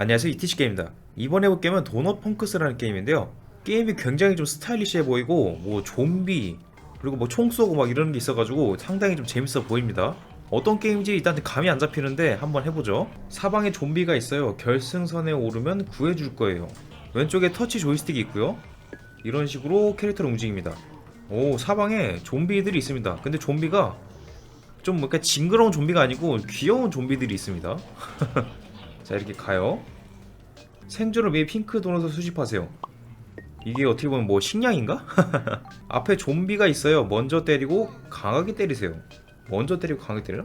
안녕하세요. 이티시 게임입니다. 이번에 해볼 게임은 도넛 펑크스라는 게임인데요. 게임이 굉장히 좀 스타일리시해 보이고 뭐 좀비 그리고 뭐 총 쏘고 막 이러는 게 있어가지고 상당히 좀 재밌어 보입니다. 어떤 게임인지 일단 감이 안 잡히는데 한번 해보죠. 사방에 좀비가 있어요. 결승선에 오르면 구해줄 거예요. 왼쪽에 터치 조이스틱이 있고요. 이런 식으로 캐릭터를 움직입니다. 오 사방에 좀비들이 있습니다. 근데 좀비가 좀 뭔가 징그러운 좀비가 아니고 귀여운 좀비들이 있습니다 자 이렇게 가요 생존을 위해 핑크 도넛을 수집하세요 이게 어떻게 보면 뭐 식량인가? 앞에 좀비가 있어요 먼저 때리고 강하게 때리세요 먼저 때리고 강하게 때리나?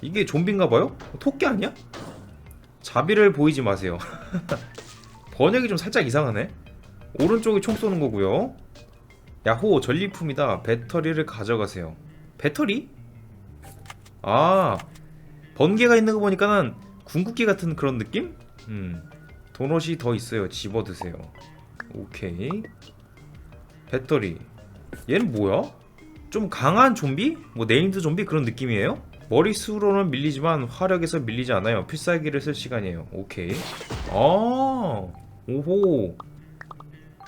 이게 좀비인가봐요? 토끼 아니야? 자비를 보이지 마세요 번역이 좀 살짝 이상하네 오른쪽이 총 쏘는 거고요 야호 전리품이다 배터리를 가져가세요 배터리? 아 번개가 있는 거 보니까는 궁극기 같은 그런 느낌? 음. 도넛이 더 있어요. 집어 드세요. 오케이. 배터리. 얘는 뭐야? 좀 강한 좀비? 뭐 네임드 좀비 그런 느낌이에요? 머리수로는 밀리지만 화력에서 밀리지 않아요. 필살기를 쓸 시간이에요. 오케이. 아. 오호.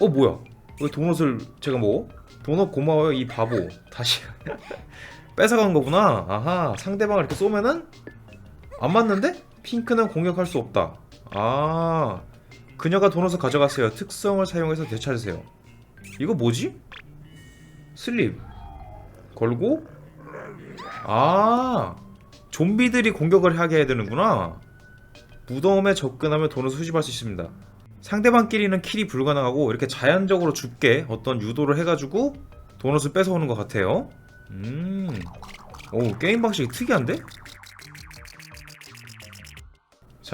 어 뭐야? 왜 도넛을 제가 뭐 도넛 고마워요 이 바보. 다시. 뺏어간 거구나. 아하. 상대방을 이렇게 쏘면은? 안 맞는데? 핑크는 공격할 수 없다. 아 그녀가 도넛을 가져갔어요. 특성을 사용해서 되찾으세요. 이거 뭐지? 슬립. 걸고? 아 좀비들이 공격을 하게 해야 되는구나. 무덤에 접근하면 돈을 수집할 수 있습니다. 상대방끼리는 킬이 불가능하고 이렇게 자연적으로 죽게 어떤 유도를 해가지고 도넛을 뺏어오는 것 같아요. 음. 오, 게임 방식이 특이한데?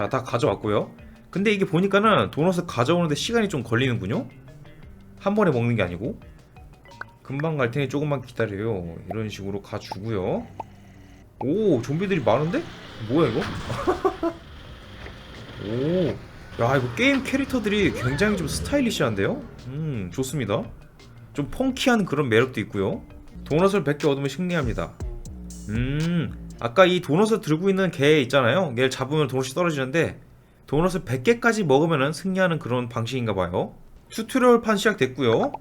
자, 다 가져왔고요. 근데 이게 보니까는 도넛을 가져오는데 시간이 좀 걸리는군요? 한 번에 먹는 게 아니고. 금방 갈 테니 조금만 기다려요. 이런 식으로 가주고요. 오, 좀비들이 많은데? 뭐야, 이거? 오, 야, 이거 게임 캐릭터들이 굉장히 좀 스타일리시한데요? 음, 좋습니다. 좀 펑키한 그런 매력도 있고요. 도넛을 100개 얻으면 승리합니다. 음, 아까 이 도넛을 들고 있는 개 있잖아요. 얘를 잡으면 도넛이 떨어지는데 도넛을 100개까지 먹으면 승리하는 그런 방식인가 봐요. 튜토리얼 판 시작됐고요.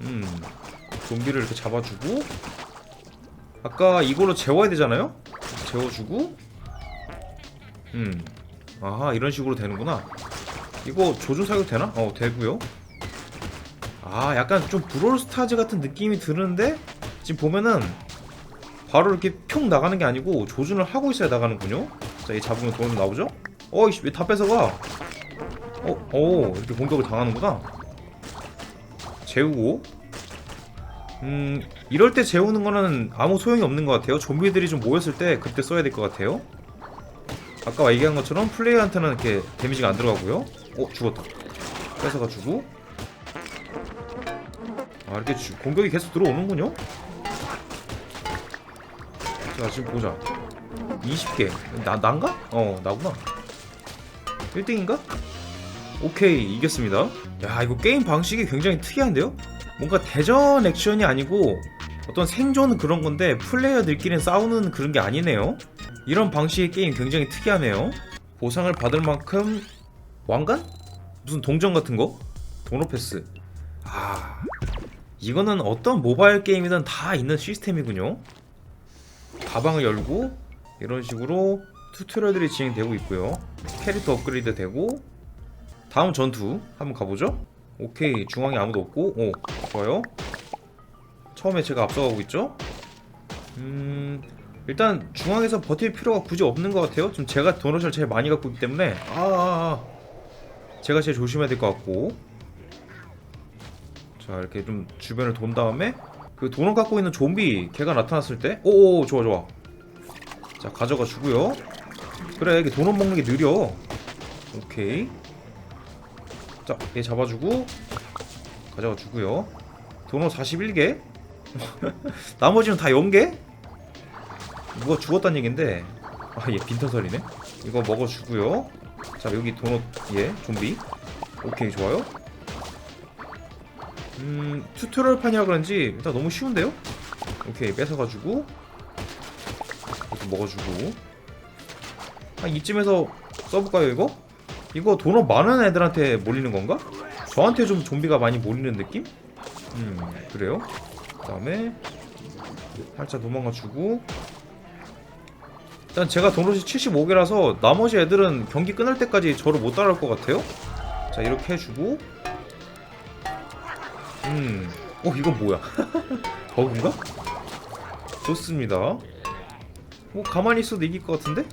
음, 좀비를 이렇게 잡아주고 아까 이걸로 재워야 되잖아요. 재워주고 음, 아하 이런 식으로 되는구나. 이거 조준 사격 되나? 어 되고요. 아 약간 좀 브롤스타즈 같은 느낌이 드는데 지금 보면은 바로 이렇게 평 나가는 게 아니고 조준을 하고 있어야 나가는군요? 자얘 잡으면 돈 나오죠? 어이씨 왜 다 뺏어가. 어? 오 이렇게 공격을 당하는구나. 재우고. 음 이럴 때 재우는 거는 아무 소용이 없는 것 같아요. 좀비들이 좀 모였을 때 그때 써야 될 것 같아요. 아까 얘기한 것처럼 플레이어한테는 이렇게 데미지가 안 들어가고요. 어 죽었다. 뺏어가지고. 아 이렇게 주- 공격이 계속 들어오는군요 자 지금 보자 20개 나, 난가? 어 나구나 1등인가? 오케이 이겼습니다 야 이거 게임 방식이 굉장히 특이한데요? 뭔가 대전 액션이 아니고 어떤 생존 그런 건데 플레이어들끼리 싸우는 그런 게 아니네요 이런 방식의 게임 굉장히 특이하네요 보상을 받을 만큼 왕관? 무슨 동전 같은 거? 도노 패스 아 이거는 어떤 모바일 게임이든 다 있는 시스템이군요 가방을 열고 이런 식으로 튜토리얼들이 진행되고 있고요. 캐릭터 업그레이드 되고 다음 전투 한번 가보죠. 오케이. 중앙에 아무도 없고. 오 좋아요. 처음에 제가 앞서가고 있죠? 음 일단 중앙에서 버틸 필요가 굳이 없는 것 같아요. 지금 제가 도넛을 제일 많이 갖고 있기 때문에. 아, 아, 아. 제가 제일 조심해야 될 것 같고. 자 이렇게 좀 주변을 돈 다음에 그 도넛 갖고 있는 좀비 걔가 나타났을 때? 오오 좋아 좋아. 자 가져가 주고요. 그래 이게 도넛 먹는 게 느려. 오케이. 자 얘 잡아주고 가져가 주고요. 도넛 41개? 나머지는 다 0개? 누가 죽었단 얘긴데. 아얘 빈터설이네? 이거 먹어주고요. 자 여기 도넛 얘 좀비. 오케이 좋아요 음 튜토리얼 판이라 그런지 일단 너무 쉬운데요? 오케이 뺏어가지고 이렇게 먹어주고 한 이쯤에서 써볼까요 이거? 이거 도넛 많은 애들한테 몰리는 건가? 저한테 좀 좀비가 많이 몰리는 느낌? 음 그래요 그 다음에 살짝 도망가 주고 일단 제가 도넛이 75개라서 나머지 애들은 경기 끝날 때까지 저를 못 따라올 것 같아요 자 이렇게 해주고 음 어 이건 뭐야? 버그인가? 좋습니다. 뭐 가만히 있어도 이길 것 같은데?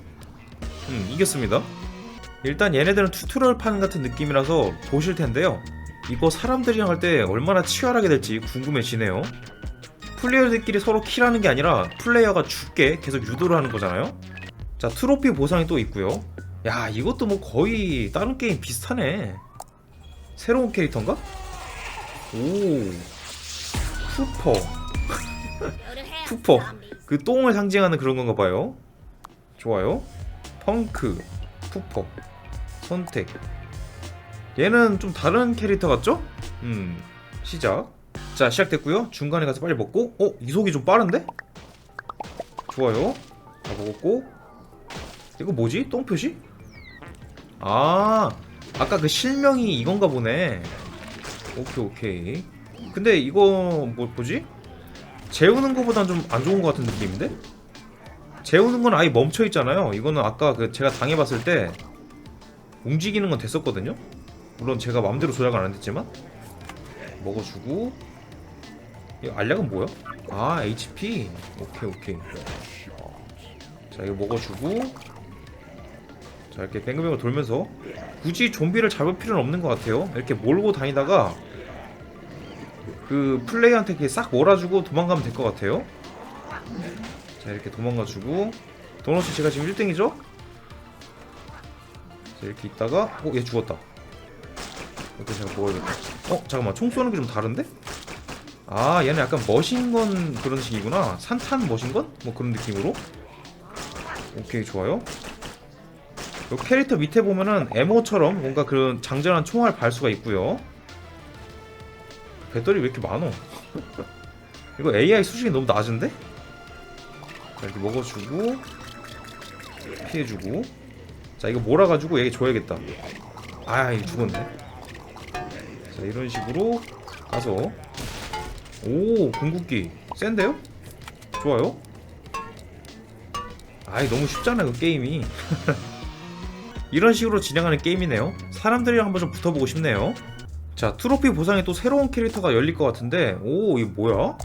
음 이겼습니다. 일단 얘네들은 튜토리얼 판 같은 느낌이라서 보실 텐데요. 이거 사람들이랑 할 때 얼마나 치열하게 될지 궁금해지네요. 플레이어들끼리 서로 킬하는 게 아니라 플레이어가 죽게 계속 유도를 하는 거잖아요. 자 트로피 보상이 또 있고요. 야 이것도 뭐 거의 다른 게임 비슷하네. 새로운 캐릭터인가? 오. 푸퍼. 푸퍼. 그 똥을 상징하는 그런 건가 봐요. 좋아요. 펑크 푸퍼 선택. 얘는 좀 다른 캐릭터 같죠? 음 시작. 자 시작됐고요. 중간에 가서 빨리 먹고. 어? 이속이 좀 빠른데? 좋아요. 다 먹었고. 이거 뭐지? 똥 표시? 아 아까 그 실명이 이건가 보네 오케이 오케이 근데 이거 뭐, 뭐지? 재우는 거보단 좀 안 좋은 것 같은 느낌인데? 재우는 건 아예 멈춰 있잖아요. 이거는 아까 그 제가 당해봤을 때 움직이는 건 됐었거든요. 물론 제가 마음대로 조작은 안 됐지만 먹어주고 이 알약은 뭐야? 아 HP 오케이 오케이 자 이거 먹어주고 자 이렇게 뱅글뱅글 돌면서 굳이 좀비를 잡을 필요는 없는 것 같아요. 이렇게 몰고 다니다가 그 플레이한테 이렇게 싹 몰아주고 도망가면 될 것 같아요. 자 이렇게 도망가주고 도넛이 제가 지금 1등이죠? 자 이렇게 있다가 어 얘 죽었다. 이렇게 제가 먹어야겠다. 어 잠깐만 총 쏘는 게 좀 다른데? 아 얘는 약간 머신건 그런 식이구나. 산탄 머신건? 뭐 그런 느낌으로. 오케이 좋아요. 요 캐릭터 밑에 보면은 에모처럼 뭔가 그런 장전한 총알 발 수가 있고요. 배터리 왜 이렇게 많어? 이거 AI 수준이 너무 낮은데? 자, 이렇게 먹어주고 피해주고. 자 이거 몰아가지고 얘기 줘야겠다. 아 이거 죽었네. 자 이런 식으로 가서. 오 궁극기. 센데요? 좋아요. 아이 너무 쉽잖아 그 게임이. 이런 식으로 진행하는 게임이네요. 사람들이랑 한번 좀 붙어보고 싶네요 자 트로피 보상에 또 새로운 캐릭터가 열릴 것 같은데 오 이거 뭐야?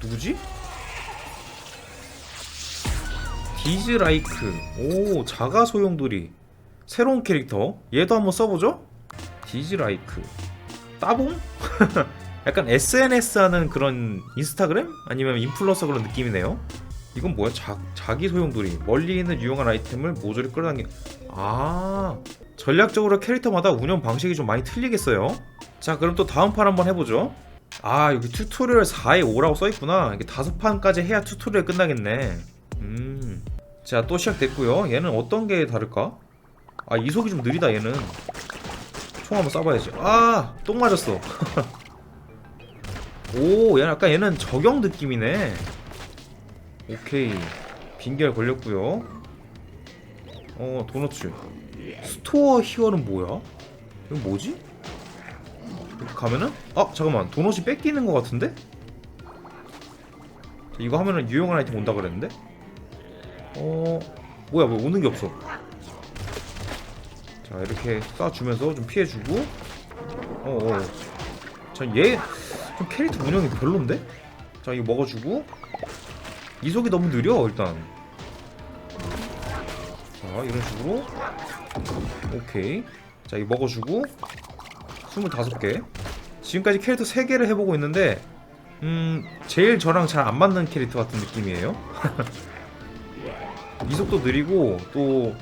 누구지? 디즈라이크. 오 자가 소용돌이. 새로운 캐릭터. 얘도 한번 써보죠? 디즈라이크. 따봉? 약간 SNS 하는 그런 인스타그램? 아니면 인플루언서 그런 느낌이네요. 이건 뭐야? 자, 자기 소용돌이. 멀리 있는 유용한 아이템을 모조리 끌어당기 아 전략적으로 캐릭터마다 운영 방식이 좀 많이 틀리겠어요 자 그럼 또 다음 판 한번 해보죠 아 여기 튜토리얼 4에 5라고 써있구나 이게 다섯 판까지 해야 튜토리얼 끝나겠네 음. 자, 또 시작됐고요. 얘는 어떤 게 다를까? 아, 이속이 좀 느리다, 얘는. 총 한번 쏴봐야지. 아! 똥 맞았어. 오, 얘는 아까 얘는 저격 느낌이네. 오케이. 빈결 걸렸고요. 어, 도너츠. 스토어 히어는 뭐야? 이거 뭐지? 이렇게 가면은? 아, 잠깐만. 도넛이 뺏기는 것 같은데? 이거 하면은 유용한 아이템 온다 그랬는데? 어 뭐야 뭐 오는 게 없어 자 이렇게 쏴주면서 좀 피해주고 어어 자얘좀 캐릭터 운영이 별론데 자 이거 먹어주고 이속이 너무 느려 일단 자 이런 식으로. 오케이. 자 이거 먹어주고. 25개. 지금까지 캐릭터 3개를 해보고 있는데 음 제일 저랑 잘 안 맞는 캐릭터 같은 느낌이에요. 이속도 느리고 또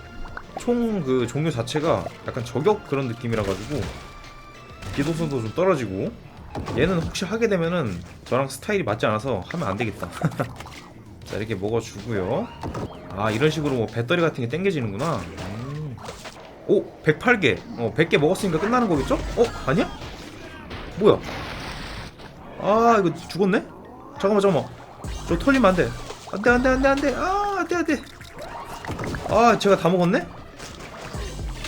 총 그 종류 자체가 약간 저격 그런 느낌이라 가지고 기동성도 좀 떨어지고 얘는 혹시 하게 되면은 저랑 스타일이 맞지 않아서 하면 안 되겠다. 자 이렇게 먹어주고요. 아 이런 식으로 뭐 배터리 같은 게 땡겨지는구나. 음. 오 108개. 어 100개 먹었으니까 끝나는 거겠죠? 어 아니야? 뭐야? 아 이거 죽었네? 잠깐만 잠깐만. 저 털리면 안 돼. 안돼 안돼 안돼 안돼. 아 안돼 안돼. 아 제가 다 먹었네?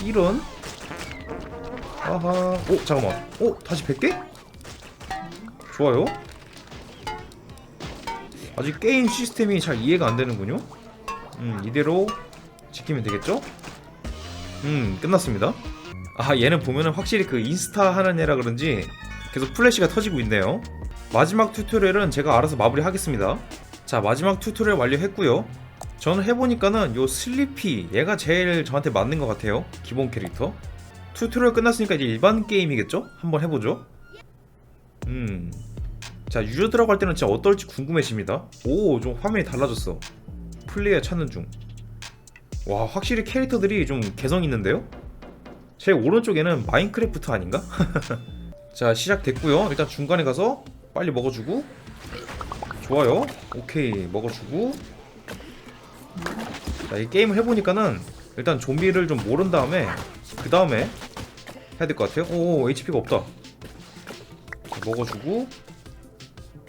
이런 아하 오 잠깐만 오 다시 100개? 좋아요 아직 게임 시스템이 잘 이해가 안 되는군요. 음 이대로 지키면 되겠죠? 음 끝났습니다. 아 얘는 보면은 확실히 그 인스타 하는 애라 그런지 계속 플래시가 터지고 있네요. 마지막 튜토리얼은 제가 알아서 마무리하겠습니다. 자 마지막 튜토리얼 완료했고요. 저는 해보니까는 요 슬리피 얘가 제일 저한테 맞는 것 같아요. 기본 캐릭터. 튜토리얼 끝났으니까 이제 일반 게임이겠죠? 한번 해보죠. 음. 자 유저 들어갈 때는 진짜 어떨지 궁금해집니다. 오 좀 화면이 달라졌어. 플레이어 찾는 중 와 확실히 캐릭터들이 좀 개성 있는데요? 제 오른쪽에는 마인크래프트 아닌가? 자 시작됐고요. 일단 중간에 가서 빨리 먹어주고. 좋아요. 오케이 먹어주고. 자 이 게임을 해보니까는 일단 좀비를 좀 모른 다음에 그 다음에 해야 될 것 같아요. 오 HP가 없다. 자, 먹어주고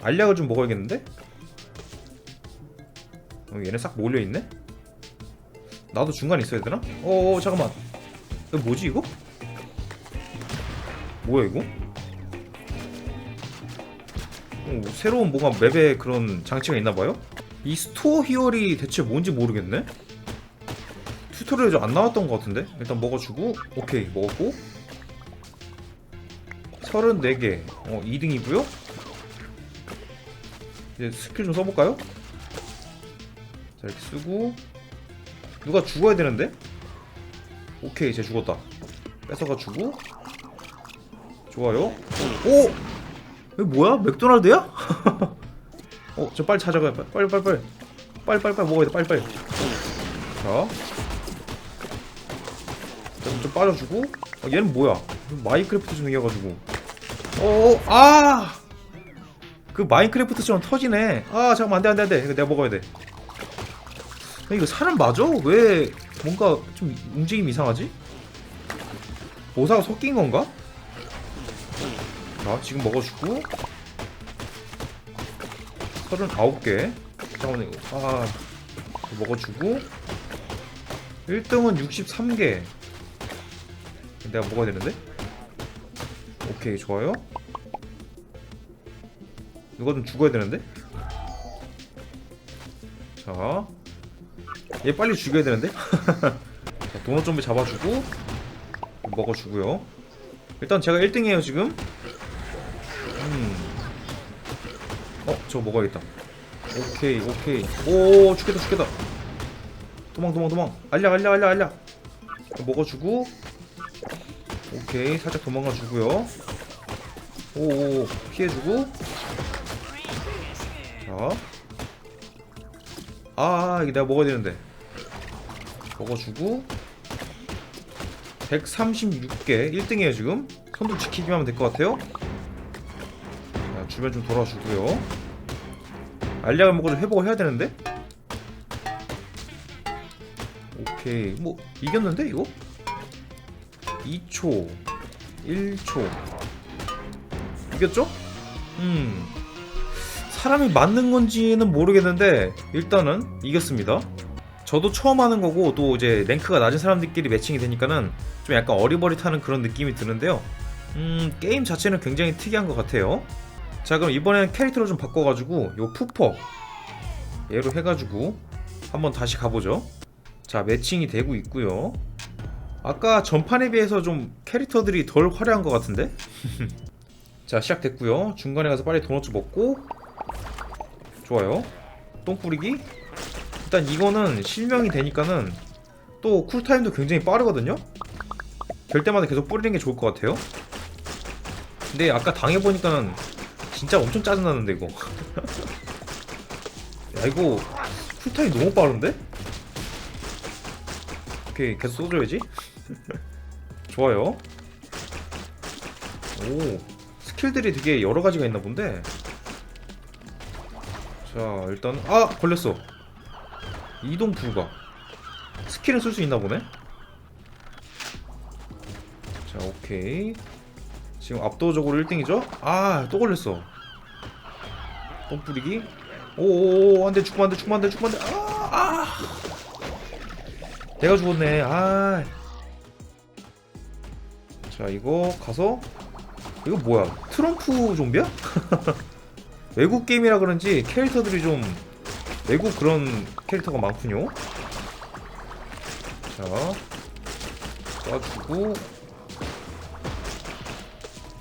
알약을 좀 먹어야겠는데? 어, 얘네 싹 몰려있네? 나도 중간에 있어야 되나? 어 잠깐만 이거 뭐지 이거? 뭐야 이거? 어, 새로운 뭐가 맵에 그런 장치가 있나봐요? 이 스토어 히어리 대체 뭔지 모르겠네? 튜토리얼에 좀안 나왔던 것 같은데? 일단 먹어주고 오케이 먹었고 34개 어 2등이고요 이제 스킬 좀 써볼까요? 자 이렇게 쓰고 누가 죽어야 되는데? 오케이 쟤 죽었다 뺏어가 주고 좋아요 오! 이거 뭐야? 맥도날드야? 어, 저 빨리 찾아가요. 빨리, 빨리, 빨리. 빨리, 빨리, 빨리 먹어야 돼. 빨리, 빨리. 자. 좀, 좀 빠져주고. 어, 얘는 뭐야? 마인크래프트 좀 이겨가지고. 어, 아! 그 마인크래프트처럼 터지네. 아, 잠깐만, 안 돼, 안 돼, 안 돼. 이거 내가 먹어야 돼. 야, 이거 사람 맞아? 왜 뭔가 좀 움직임이 이상하지? 모사가 섞인 건가? 자, 지금 먹어주고. 39개 잠깐만 이거 아 먹어주고 1등은 63개 내가 먹어야 되는데 오케이 좋아요 누가 좀 죽어야 되는데 자 얘 빨리 죽여야 되는데 자, 도넛 좀비 잡아주고 먹어주고요 일단 제가 1등이에요 지금 음 어, 저거 먹어야겠다. 오케이, 오케이. 오, 죽겠다, 죽겠다. 도망, 도망, 도망. 알약, 알약, 알약, 알약. 먹어주고. 오케이, 살짝 도망가주고요. 오, 오, 피해주고. 자. 아, 이게 내가 먹어야 되는데. 먹어주고. 136개. 1등이에요, 지금. 선두 지키기만 하면 될 것 같아요. 자, 주변 좀 돌아주고요. 알약을 좀 회복을 해야 되는데? 오케이. 뭐, 이겼는데, 이거? 2초. 1초. 이겼죠? 음. 사람이 맞는 건지는 모르겠는데, 일단은 이겼습니다. 저도 처음 하는 거고, 또 이제 랭크가 낮은 사람들끼리 매칭이 되니까는 좀 약간 어리버릿하는 그런 느낌이 드는데요. 음, 게임 자체는 굉장히 특이한 것 같아요. 자 그럼 이번에는 캐릭터를 좀 바꿔가지고 요 푸퍼 얘로 해가지고 한번 다시 가보죠 자 매칭이 되고 있고요 아까 전판에 비해서 좀 캐릭터들이 덜 화려한 것 같은데 자 시작됐고요 중간에 가서 빨리 도넛 먹고 좋아요. 똥 뿌리기? 일단 이거는 실명이 되니까는 또 쿨타임도 굉장히 빠르거든요? 될 때마다 계속 뿌리는 게 좋을 것 같아요. 근데 아까 당해보니까는 진짜 엄청 짜증나는데 이거. 야 이거 쿨타임 너무 빠른데? 오케이 계속 쏘줘야지. 좋아요. 오 스킬들이 되게 여러 가지가 있나 본데 자 일단 아 걸렸어 이동 불가 스킬은 쓸 수 있나 보네 자 오케이 지금 압도적으로 1등이죠? 아, 또 걸렸어. 똥 뿌리기. 오오오, 안 돼, 죽으면 안 돼, 죽으면 안 돼, 죽으면 안 돼. 아, 아. 내가 죽었네. 아. 자 이거 가서 이거 뭐야 트럼프 좀비야? 외국 게임이라 그런지 캐릭터들이 좀 외국 그런 캐릭터가 많군요. 자 쏴주고.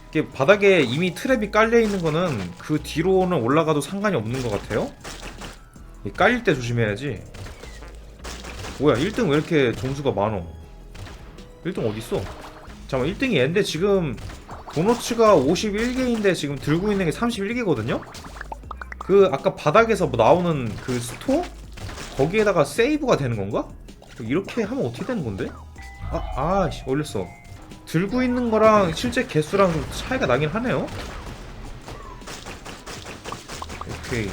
이게 바닥에 이미 트랩이 깔려 있는 거는 그 뒤로는 올라가도 상관이 없는 것 같아요. 이 깔릴 때 조심해야지. 뭐야 1등 왜 이렇게 점수가 많어? 1등 어딨어? 잠깐 1등이 얘인데 지금 도너츠가 51개인데 지금 들고 있는 게 31개거든요 그 아까 바닥에서 뭐 나오는 그 스토어? 거기에다가 세이브가 되는 건가? 이렇게 하면 어떻게 되는 건데? 아, 아씨 올렸어 들고 있는 거랑 실제 개수랑 좀 차이가 나긴 하네요 오케이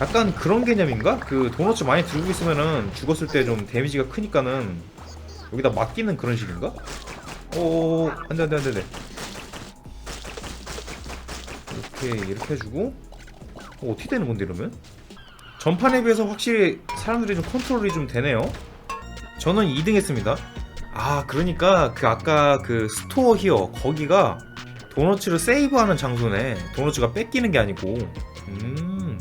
약간 그런 개념인가? 그 도너츠 많이 들고 있으면은 죽었을 때 좀 데미지가 크니까는 여기다 맡기는 그런 식인가? 오 안돼 안돼 안돼 안돼 이렇게 이렇게 해주고. 어, 어떻게 되는 건데 이러면? 전판에 비해서 확실히 사람들이 좀 컨트롤이 좀 되네요. 저는 2등 했습니다. 아 그러니까 그 아까 그 스토어 히어 거기가 도너츠를 세이브하는 장소네. 도너츠가 뺏기는 게 아니고. 음.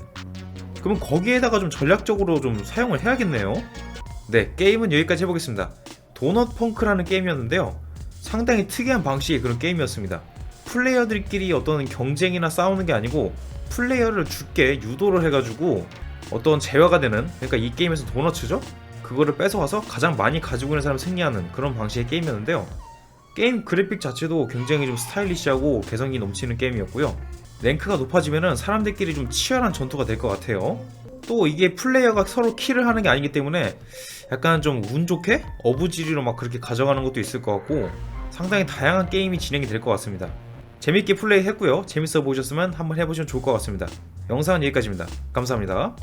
그럼 거기에다가 좀 전략적으로 좀 사용을 해야겠네요. 네 게임은 여기까지 해보겠습니다. 도넛 펑크라는 게임이었는데요. 상당히 특이한 방식의 그런 게임이었습니다 플레이어들끼리 어떤 경쟁이나 싸우는 게 아니고 플레이어를 죽게 유도를 해가지고 어떤 재화가 되는 그러니까 이 게임에서 도너츠죠 그거를 뺏어와서 가장 많이 가지고 있는 사람 승리하는 그런 방식의 게임이었는데요. 게임 그래픽 자체도 굉장히 좀 스타일리시하고 개성이 넘치는 게임이었고요. 랭크가 높아지면은 사람들끼리 좀 치열한 전투가 될 것 같아요. 또 이게 플레이어가 서로 킬을 하는 게 아니기 때문에 약간 좀 운 좋게 어부지리로 막 그렇게 가져가는 것도 있을 것 같고 상당히 다양한 게임이 진행이 될 것 같습니다. 재밌게 플레이 했고요. 재밌어 보셨으면 한번 해보시면 좋을 것 같습니다. 영상은 여기까지입니다. 감사합니다.